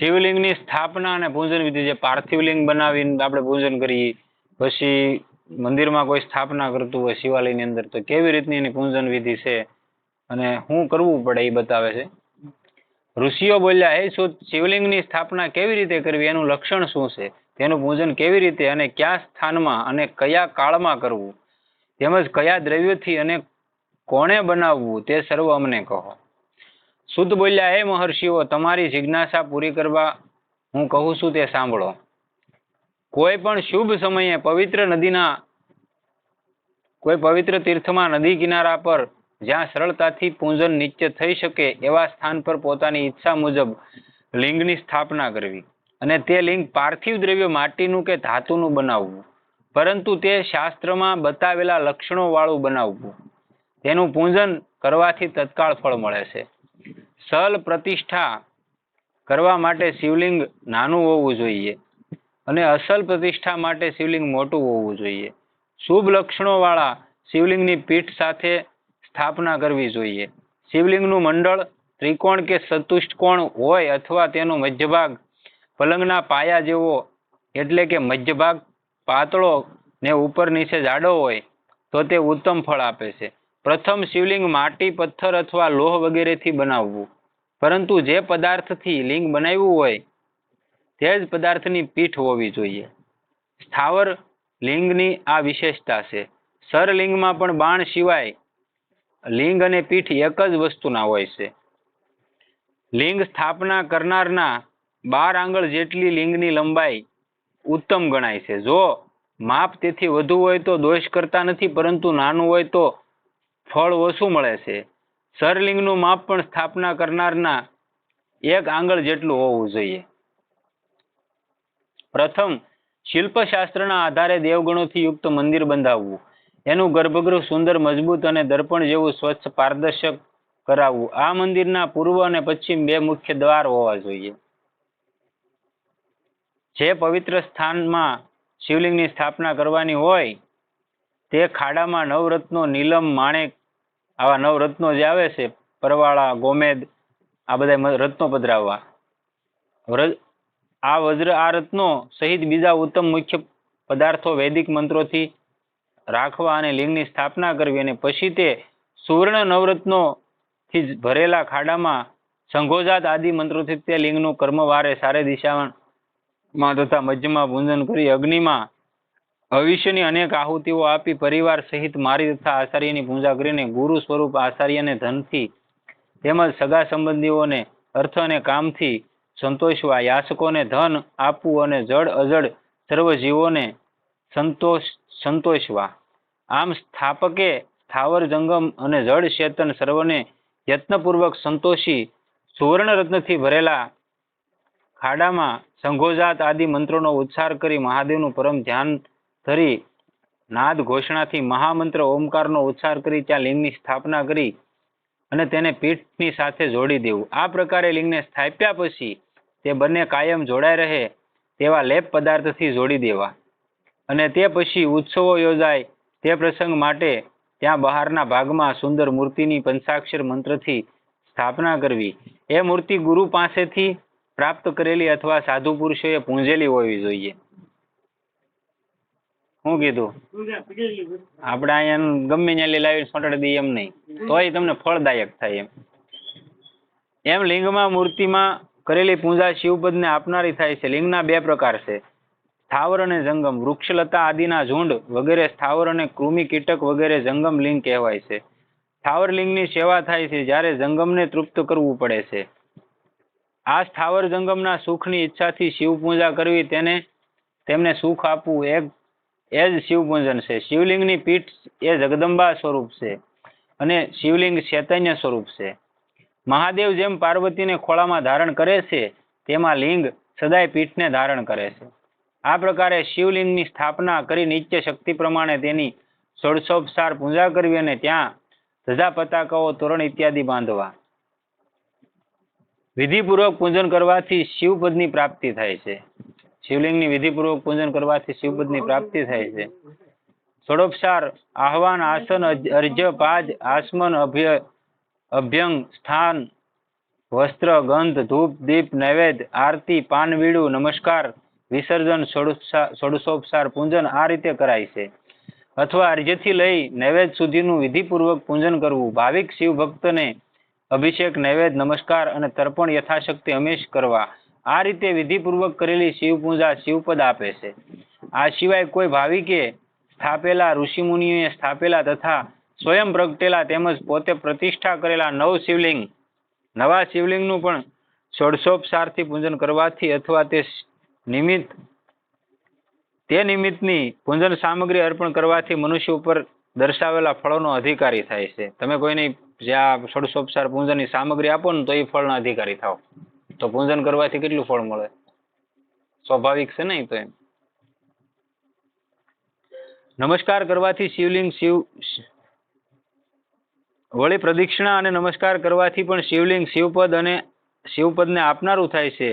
શિવલિંગની સ્થાપના અને પૂજન વિધિ જે પાર્થિવ બનાવીને આપણે પૂજન કરીએ, પછી મંદિરમાં કોઈ સ્થાપના કરતું હોય શિવાલયની અંદર, તો કેવી રીતની એની પૂજન વિધિ છે અને શું કરવું પડે એ બતાવે છે? ઋષિઓ બોલ્યા, હે શું શિવલિંગની સ્થાપના કેવી રીતે કરવી? એનું લક્ષણ શું છે? તેનું પૂજન કેવી રીતે અને કયા સ્થાનમાં અને કયા કાળમાં કરવું? તેમજ કયા દ્રવ્યથી અને કોણે બનાવવું? તે સર્વ અમને કહો. શુદ્ધ બોલ્યા, હે મહર્ષિઓ, તમારી જિજ્ઞાસા પૂરી કરવા હું કહું છું તે સાંભળો. કોઈ પણ શુભ સમયે પવિત્ર નદીના, કોઈ પવિત્ર તીર્થમાં નદી કિનારા પર જ્યાં સરળતાથી પૂજન નિત્ય થઈ શકે એવા સ્થાન પર પોતાની ઈચ્છા મુજબ લિંગની સ્થાપના કરવી અને તે લિંગ પાર્થિવ દ્રવ્ય માટીનું કે ધાતુનું બનાવવું. પરંતુ તે શાસ્ત્રમાં બતાવેલા લક્ષણો વાળું બનાવવું. તેનું પૂજન કરવાથી તત્કાળ ફળ મળે છે. સલ પ્રતિષ્ઠા કરવા માટે શિવલિંગ નાનું હોવું જોઈએ અને અસલ પ્રતિષ્ઠા માટે શિવલિંગ મોટું હોવું જોઈએ. શુભ લક્ષણોવાળા શિવલિંગની પીઠ સાથે સ્થાપના કરવી જોઈએ. શિવલિંગનું મંડળ ત્રિકોણ કે ચતુષ્કોણ હોય અથવા તેનો મધ્યભાગ પલંગના પાયા જેવો એટલે કે મધ્યભાગ પાતળો ને ઉપર નીચે જાડો હોય તો તે ઉત્તમ ફળ આપે છે. પ્રથમ શિવલિંગ માટી, પથ્થર અથવા લોહ વગેરેથી બનાવવું. પરંતુ જે પદાર્થથી લિંગ બનાવ્યું હોય, તે જ પદાર્થની પીઠ હોવી જોઈએ. સ્થાવર લિંગની આ વિશેષતા છે. સરલિંગમાં પણ બાણ સિવાય લિંગ અને પીઠ એક જ વસ્તુના હોય છે. લિંગ સ્થાપના કરનારના બાર આંગળ જેટલી લિંગની લંબાઈ ઉત્તમ ગણાય છે. જો માપ તેથી વધુ હોય તો દોષ કરતા નથી, પરંતુ નાનું હોય તો ફળ ઓછું મળે છે. સરલિંગનું માપ પણ સ્થાપના કરનારના એક આંગળ જેટલું હોવું જોઈએ. પ્રથમ, શિલ્પશાસ્ત્રના આધારે દેવગણોથી યુક્ત મંદિર બંધાવવું. એનું ગર્ભગૃહ સુંદર, મજબૂત અને દર્પણ જેવું સ્વચ્છ પારદર્શક કરાવવું. આ મંદિરના પૂર્વ અને પશ્ચિમ બે મુખ્ય દ્વાર હોવા જોઈએ. જે પવિત્ર સ્થાનમાં શિવલિંગની સ્થાપના કરવાની હોય, તે ખાડામાં નવરત્નો, નીલમ, માણેક આવા નવ રત્નો જે આવે છે, પરવાળા, ગોમેદ, આ બધા રત્નો પધરાવવા. આ વજ્ર, આ રત્નો સહિત બીજા ઉત્તમ મુખ્ય પદાર્થો વૈદિક મંત્રોથી રાખવા અને લિંગની સ્થાપના કરવી અને પછી તે સુવર્ણ નવરત્નો થી ભરેલા ખાડામાં સંઘોજાત આદિ મંત્રોથી તે લિંગનું કર્મવારે સારે દિશામાં તથા મધ્યમાં પૂજન કરી અગ્નિમાં ભવિષ્યની અનેક આહુતિઓ આપી પરિવાર સહિત મારી તથા આચાર્યની પૂજા કરીને ગુરુ સ્વરૂપ આચાર્યને ધનથી તેમજ સગા સંબંધીઓને અર્થ અને કામથી સંતોષવા યાચકોને ધન આપવું અને જડ અજડ સર્વ જીવોને સંતોષ, સંતોષવા. આમ સ્થાપકે સ્થાવર જંગમ અને જળ ચેતન સર્વને યત્નપૂર્વક સંતોષી સુવર્ણ રત્નથી ભરેલા ખાડામાં સંઘોજાત આદિ મંત્રોનો ઉચ્ચાર કરી મહાદેવનું પરમ ધ્યાન ધરી નાદ ઘોષણાથી મહામંત્ર ઓમકારનો ઉચ્ચાર કરી ત્યાં લિંગની સ્થાપના કરી અને તેને પીઠની સાથે જોડી દેવું. આ પ્રકારે લિંગને સ્થાપ્યા પછી તે બંને કાયમ જોડાઈ રહે તેવા લેપ પદાર્થથી જોડી દેવા. અને તે પછી ઉત્સવો યોજાય તે પ્રસંગ માટે ત્યાં બહારના ભાગમાં સુંદર મૂર્તિની પંચાક્ષર મંત્રથી સ્થાપના કરવી. એ મૂર્તિ ગુરુ પાસેથી પ્રાપ્ત કરેલી અથવા સાધુ પુરુષોએ પૂંજેલી હોવી જોઈએ. શું કીધું? આપણે અહીંયા ગમે ત્યાં લાવી સોંટાડી દઈએ એમ નહીં. તોય તમને ફળદાયક થાય એમ. એમ લિંગમાં મૂર્તિમાં કરેલી પૂજા શિવપદને આપનારી થાય છે. લિંગના બે પ્રકાર છે. સ્થાવર અને જંગમ. વૃક્ષલતા આદિના ઝુંડ વગેરે સ્થાવર અને કૃમિ કીટક વગેરે જંગમ લિંગ કહેવાય છે. સ્થાવર લિંગની સેવા થાય છે જ્યારે જંગમને તૃપ્ત કરવું પડે છે. આ સ્થાવર જંગમના સુખની ઈચ્છાથી શિવ પૂજા કરવી, તેને તેમને સુખ આપવું, એક એ જ છે. શિવલિંગની પીઠ એ જગદંબા સ્વરૂપ છે અને શિવલિંગ ચૈતન્ય સ્વરૂપ છે. મહાદેવ જેમ પાર્વતીને ખોળામાં ધારણ કરે છે, તેમાં લિંગ સદાય પીઠને ધારણ કરે છે. આ પ્રકારે શિવલિંગની સ્થાપના કરી નિત્ય શક્તિ પ્રમાણે તેની ષોડશોપસાર પૂજા કરવી અને ત્યાં ધજા પતાકાઓ, તોરણ ઇત્યાદિ બાંધવા. વિધિપૂર્વક પૂજન કરવાથી શિવપદની પ્રાપ્તિ થાય છે. શિવલિંગની વિધિપૂર્વક પૂજન કરવાથી શિવપદની પ્રાપ્તિ થાય છે. ષોડોપસાર આહવાન આસન અર્ઘ્ય પાજ આસમન અભ્ય, અભ્યંગ સ્થાન વસ્ત્ર ગંધ ધૂપ દીપ નૈવેદ્ય આરતી પાનવીડું નમસ્કાર વિસર્જન ષોડશા- ષોડશોપચાર પૂજન આ રીતે કરાય છે. અથવા અર્ઘ્યથી લઈ નૈવેદ્ય સુધીનું વિધિપૂર્વક પૂજન કરવું. ભાવિક શિવ ભક્તને અભિષેક, નૈવેદ્ય, નમસ્કાર અને તર્પણ યથાશક્તિ હંમેશ કરવા. આ રીતે વિધિપૂર્વક કરેલી શિવ શિવપદ આપે છે. આ સિવાય કોઈ ભાવિકે સ્થાપેલા ઋષિમુનિઓએ સ્થાપેલા તથા સ્વયં પ્રગટેલા તેમજ પોતે પ્રતિષ્ઠા કરેલા નવ શિવલિંગ, નવા શિવલિંગનું પણ ષોડશોપચારથી પૂજન કરવાથી અથવા તે નિમિત્ત, તે નિમિત્તની પૂજન સામગ્રી અર્પણ કરવાથી મનુષ્ય ઉપર દર્શાવેલા ફળોનો અધિકારી થાય છે. તમે કોઈને જે આ ષોડશોપચાર પૂજનની સામગ્રી આપો ને તો એ ફળના અધિકારી થાવ તો પૂજન કરવાથી કેટલું ફળ મળે? સ્વાભાવિક છે ને ઈ તો એમ. નમસ્કાર કરવાથી શિવલિંગ શિવ વળી પ્રદક્ષિણા અને નમસ્કાર કરવાથી પણ શિવલિંગ શિવપદ અને શિવપદને આપનારું થાય છે.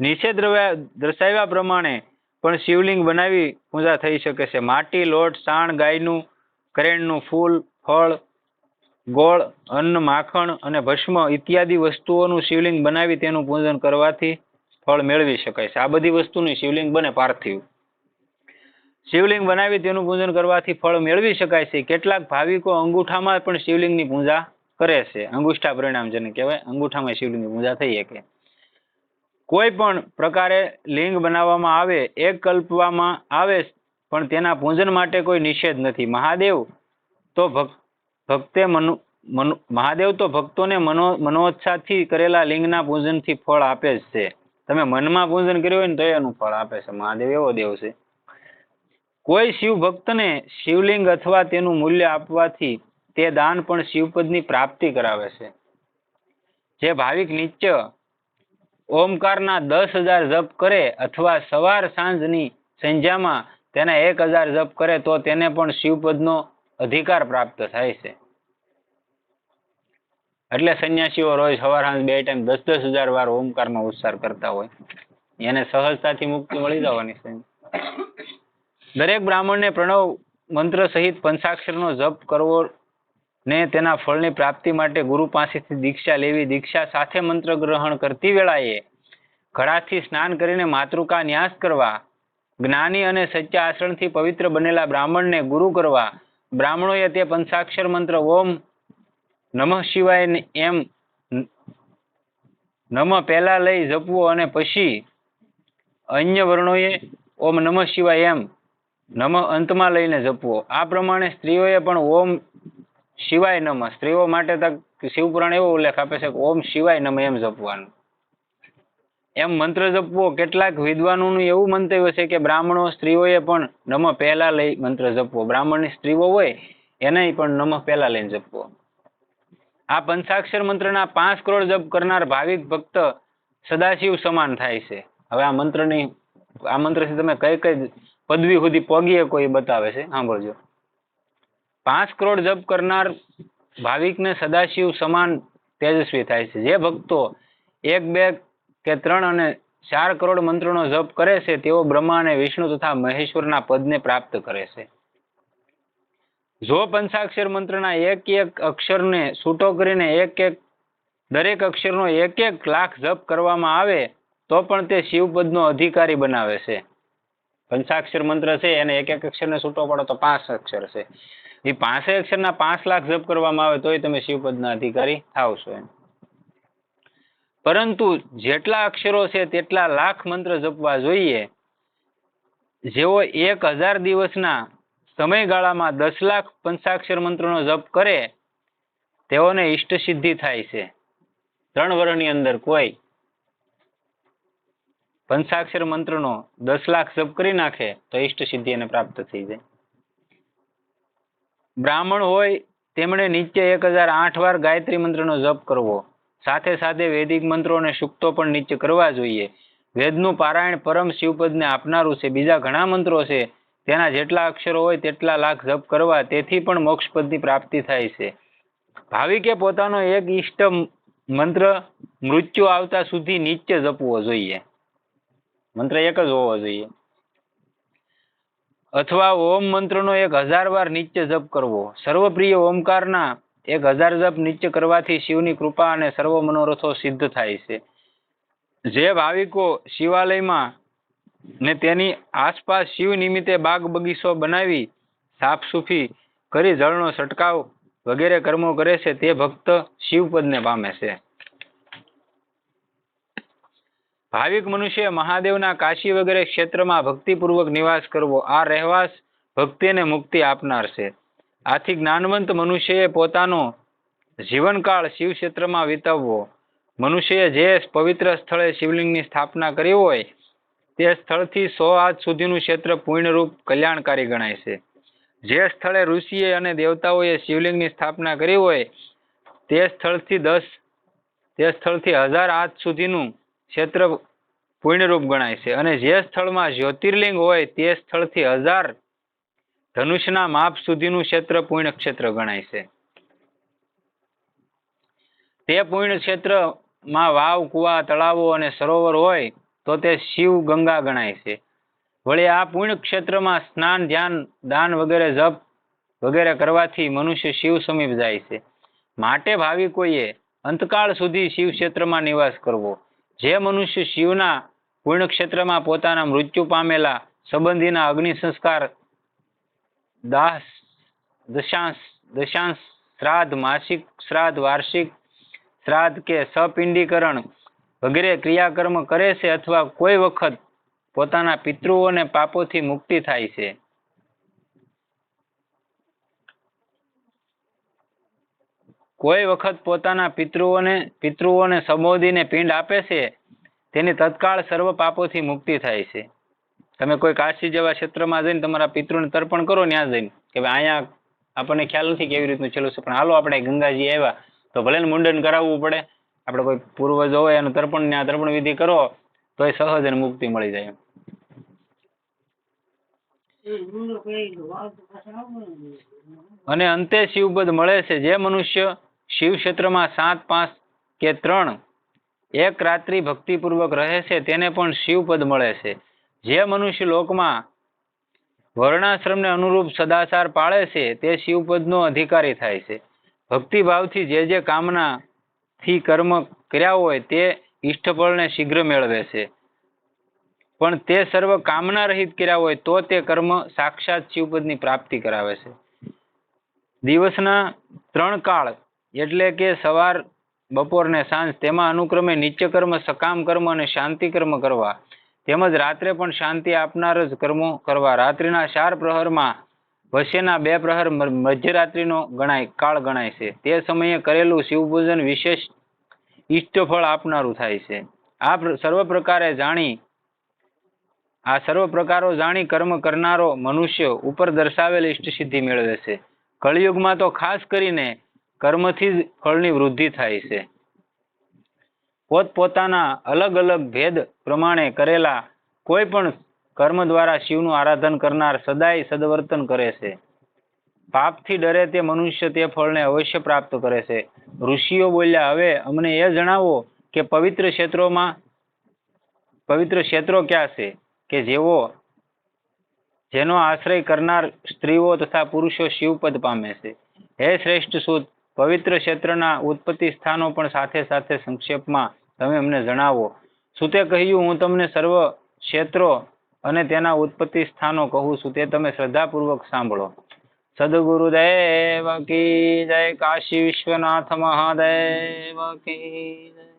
નીચે દર્શાવ્યા પ્રમાણે પણ શિવલિંગ બનાવી પૂજા થઈ શકે છે. માટી, લોટ, સાણ, ગાયનું, કરેણનું ફૂલ, ફળ ગોળ, અન્ન, માખણ અને ભસ્મ ઇત્યાદિ વસ્તુઓનું શિવલિંગ બનાવી તેનું પૂજન કરવાથી ફળ મેળવી શકાય છે. આ બધી વસ્તુની શિવલિંગ બને પાર્થિવ. શિવલિંગ બનાવી તેનું પૂજન કરવાથી ફળ મેળવી શકાય છે. કેટલાક ભાવિકો અંગૂઠામાં પણ શિવલિંગની પૂજા કરે છે. અંગુષ્ઠા પરિણામ જેને કહેવાય, અંગૂઠામાં શિવલિંગની પૂજા થઈ શકે. કોઈ પણ પ્રકારે લિંગ બનાવવામાં આવે એક કલ્પવામાં આવે, પણ તેના પૂજન માટે કોઈ નિષેધ નથી. મહાદેવ તો ભક્ત ભક્તે મનુ મનુ, મહાદેવ તો ભક્તોને મનો, મનોચ્છાથી કરેલા લિંગના પૂજનથી ફળ આપે જ છે. તમે મનમાં પૂજન કર્યું હોય ને તો એનું ફળ આપે છે. મહાદેવ એવો દેવ છે. કોઈ શિવ ભક્તને શિવલિંગ અથવા તેનું મૂલ્ય આપવાથી તે દાન પણ શિવપદની પ્રાપ્તિ કરાવે છે. જે ભાવિક નિત્ય ઓમકારના દસ હજાર જપ કરે અથવા સવાર સાંજની સંધ્યામાં તેના એક હજાર જપ કરે તો તેને પણ શિવપદનો અધિકાર પ્રાપ્ત થાય છે. એટલે સંન્યાસીઓ રોજ સવાર સાંજ બે ટાઈમ દસ દસ હજાર વાર ઓમકારનો ઉચ્ચાર કરતા હોય. એને સહજતાથી મુક્તિ મળી જવાની દરેક બ્રાહ્મણને પ્રણવ મંત્ર સહિત પંચાક્ષરનો જપ કરવો ને તેના ફળની પ્રાપ્તિ માટે ગુરુ પાસેથી દીક્ષા લેવી, દીક્ષા સાથે મંત્ર ગ્રહણ કરતી વેળાએ ઘડાથી સ્નાન કરીને માતૃકા ન્યાસ કરવા, જ્ઞાની અને સચ્ચા આચરણથી પવિત્ર બનેલા બ્રાહ્મણને ગુરુ કરવા બ્રાહ્મણોએ તે પંચાક્ષર મંત્ર ઓમ નમઃ શિવાય એમ નમ પહેલા લઈ જપવો અને પછી અન્ય વર્ણોએ ઓમ નમઃ શિવાય એમ નમ અંતમાં લઈને જપવો. આ પ્રમાણે સ્ત્રીઓએ પણ ઓમ શિવાય નમ. સ્ત્રીઓ માટે તક શિવપુરાણ એવો ઉલ્લેખ આપે છે કે ઓમ શિવાય નમ એમ જપવાનું. એમ મંત્ર જપવો. કેટલાક વિદ્વાનોનું એવું મંતવ્ય છે કે બ્રાહ્મણો સ્ત્રીઓએ પણ નમ પહેલા લઈ મંત્ર જપવો. બ્રાહ્મણની સ્ત્રીઓ હોય એને પણ નમ પહેલા લઈને જપવો. આ પંચાક્ષર મંત્રના પાંચ કરોડ જપ કરનાર ભાવિક ભક્ત સદાશિવ સમાન થાય છે. હવે આ મંત્રની, આ મંત્રથી તમે કઈ કઈ પદવી સુધી પગીએ કોઈ બતાવે છે. સાંભળજો. પાંચ કરોડ જપ કરનાર ભાવિકને સદાશિવ સમાન તેજસ્વી થાય છે. જે ભક્તો એક બે કે ત્રણ અને ચાર કરોડ મંત્રોનો જપ કરે છે, તેઓ બ્રહ્મા અને વિષ્ણુ તથા મહેશ્વરના પદને પ્રાપ્ત કરે છે. જો પંચાક્ષર મંત્રના એક એક અક્ષરને છૂટો કરીને એક એક, દરેક અક્ષરનો એક એક લાખ જપ કરવામાં આવે, તો પણ તે શિવપદનો અધિકારી બનાવે છે. પંચાક્ષર મંત્ર છે, એને એક એક અક્ષરને છૂટો પડો તો પાંચ અક્ષર છે. એ પાંચે અક્ષરના પાંચ લાખ જપ કરવામાં આવે, તોય તમે શિવપદના અધિકારી થાવ છો એમ. પરંતુ જેટલા અક્ષરો છે તેટલા લાખ મંત્ર જપવા જોઈએ. જેઓ એક હજાર દિવસના સમયગાળામાં દસ લાખ પંચાક્ષર મંત્રનો જપ કરે, તેઓને ઈષ્ટ સિદ્ધિ થાય છે. ત્રણ વર્ષની અંદર કોઈ પંચાક્ષર મંત્રનો દસ લાખ જપ કરી નાખે, તો ઈષ્ટ સિદ્ધિ એને પ્રાપ્ત થઈ જાય. બ્રાહ્મણ હોય, તેમણે નિત્ય એક હજાર આઠ વાર ગાયત્રી મંત્રનો જપ કરવો. સાથે સાથે વૈદિક મંત્રો અને સૂક્તો પણ નિત્ય કરવા જોઈએ. વેદનું પારાયણ પરમ શિવપદને આપનારું છે. બીજા ઘણા મંત્રો છે. તેના જેટલા અક્ષરો હોય તેટલા લાખ જપ કરવા તેથી પણ મોક્ષપદની પ્રાપ્તિ થાય છે. ભાવિકે પોતાનો એક ઈષ્ટ મંત્ર મૃત્યુ આવતા સુધી નિત્ય જપવો જોઈએ. મંત્ર એક જ હોવો જોઈએ. અથવા ઓમ મંત્રનો એક હજાર વાર નિત્ય જપ કરવો. સર્વપ્રિય ઓમકારના એક હજાર જપ નિત્ય કરવાથી શિવની કૃપા અને સર્વ મનોરથો સિદ્ધ થાય છે. જે ભાવિકો શિવાલયમાં ને તેની આસપાસ શિવ નિમિત્તે બાગ બગીચો બનાવી સાફ સુફી કરી જળનો છંટકાવ વગેરે કર્મો કરે છે, તે ભક્ત શિવપદને પામે છે. ભાવિક મનુષ્ય મહાદેવના કાશી વગેરે ક્ષેત્રમાં ભક્તિપૂર્વક નિવાસ કરવો, આ રહેવાસ ભક્તિ અને મુક્તિ આપનાર છે. આથી જ્ઞાનવંત મનુષ્યએ પોતાનો જીવનકાળ શિવ ક્ષેત્રમાં વિતાવવો. મનુષ્યએ જે પવિત્ર સ્થળે શિવલિંગની સ્થાપના કરી હોય, તે સ્થળથી સો હાથ સુધીનું ક્ષેત્ર પૂર્ણરૂપ કલ્યાણકારી ગણાય છે. જે સ્થળે ઋષિએ અને દેવતાઓએ શિવલિંગની સ્થાપના કરી હોય, તે સ્થળથી દસ, તે સ્થળથી હજાર હાથ સુધીનું ક્ષેત્ર પૂર્ણરૂપ ગણાય છે. અને જે સ્થળમાં જ્યોતિર્લિંગ હોય, તે સ્થળથી હજાર ધનુષના માપ સુધીનું ક્ષેત્ર પૂર્ણ ક્ષેત્ર ગણાય છે. તે પૂર્ણ ક્ષેત્રમાં વાવ, કુવા, તળાવો અને સરોવર હોય તો તે શિવ ગંગા ગણાય છે. વળી આ પૂર્ણ ક્ષેત્રમાં સ્નાન, ધ્યાન, દાન વગેરે, જપ વગેરે કરવાથી મનુષ્ય શિવ સમીપ જાય છે. માટે ભાવિકોએ અંતકાળ સુધી શિવ ક્ષેત્રમાં નિવાસ કરવો. જે મનુષ્ય શિવના પૂર્ણ ક્ષેત્રમાં પોતાના મૃત્યુ પામેલા સંબંધીના અગ્નિ સંસ્કાર દાસ, દશાંશ દશાંશ, શ્રાદ્ધ, માસિક, શ્રાદ્ધ, વાર્ષિક, શ્રાદ્ધ કે સપિંડીકરણ વગેરે ક્રિયાકર્મ કરે છે અથવા કોઈ વખત પોતાના પિતૃઓને પાપોથી મુક્તિ થાય છે. કોઈ વખત પોતાના પિતૃઓને પિતૃઓને સંબોધીને પિંડ આપે છે, તેની તત્કાળ સર્વ પાપોથી મુક્તિ થાય છે. તમે કોઈ કાશી જેવા ક્ષેત્રમાં જઈને તમારા પિતૃને તર્પણ કરો ત્યાં જઈને, કે ભાઈ અહીંયા આપણને ખ્યાલ નથી કેવી રીતનું છેલ્લું છે, પણ હાલો આપણે ગંગાજી આવ્યા, તો ભલે મુંડન કરાવવું પડે. આપણે કોઈ પૂર્વજો હોય એનું તર્પણ ત્યાં તર્પણ વિધિ કરો તો એ સહજ અને મુક્તિ મળી જાય અને અંતે શિવપદ મળે છે, જે મનુષ્ય શિવ ક્ષેત્રમાં સાત, પાંચ કે ત્રણ, એક રાત્રિ ભક્તિપૂર્વક રહે છે, તેને પણ શિવપદ મળે છે. જે મનુષ્ય લોકમાં વર્ણાશ્રમને અનુરૂપ સદાચાર પાળે છે, તે શિવપદનો અધિકારી થાય છે. ભક્તિભાવથી જે જે કામનાથી કર્મ કર્યા હોય, તે ઈષ્ટફળને શીઘ્ર મેળવે છે. પણ તે સર્વ કામના રહિત કર્યા હોય, તો તે કર્મ સાક્ષાત શિવપદની પ્રાપ્તિ કરાવે છે. દિવસના ત્રણ કાળ, એટલે કે સવાર, બપોર ને સાંજ, તેમાં અનુક્રમે નિત્ય કર્મ સકામ કર્મ અને શાંતિ કર્મ કરવા તેમજ રાત્રે પણ શાંતિ આપનાર જ કર્મો કરવા. રાત્રિના ચાર પ્રહરમાં વચ્ચેના બે પ્રહર મધ્યરાત્રિનો ગણાય, કાળ ગણાય છે. તે સમયે કરેલું શિવપૂજન વિશેષ ઈષ્ટફળ આપનારું થાય છે. આ સર્વ પ્રકારે જાણી, આ સર્વ પ્રકારો જાણી કર્મ કરનારો મનુષ્ય ઉપર દર્શાવેલ ઇષ્ટ સિદ્ધિ મેળવે છે. કળિયુગમાં તો ખાસ કરીને કર્મથી જ ફળની વૃદ્ધિ થાય છે. પોતપોતાના અલગ અલગ ભેદ પ્રમાણે કરેલા કોઈ પણ કર્મ દ્વારા શિવનું આરાધન કરનાર સદાય સદવર્તન કરે છે. પાપથી ડરે તે મનુષ્ય તે ફળને અવશ્ય પ્રાપ્ત કરે છે. ઋષિઓ બોલ્યા, હવે અમને એ જણાવો કે પવિત્ર ક્ષેત્રોમાં, પવિત્ર ક્ષેત્રો ક્યાં છે? કે જેવો જેનો આશ્રય કરનાર સ્ત્રીઓ તથા પુરુષો શિવપદ પામે છે. હે શ્રેષ્ઠ સુત પવિત્ર ક્ષેત્રના ઉત્પત્તિ સ્થાનો પણ સાથે સાથે સંક્ષેપમાં તમે અમને જણાવો. સુતે કહ્યું, હું તમને સર્વ ક્ષેત્રો અને તેના ઉત્પત્તિ સ્થાનો કહું છું. તે તમે શ્રદ્ધાપૂર્વક સાંભળો. સદગુરુદેવ કી જય, કાશી વિશ્વનાથ મહાદેવ કી જય.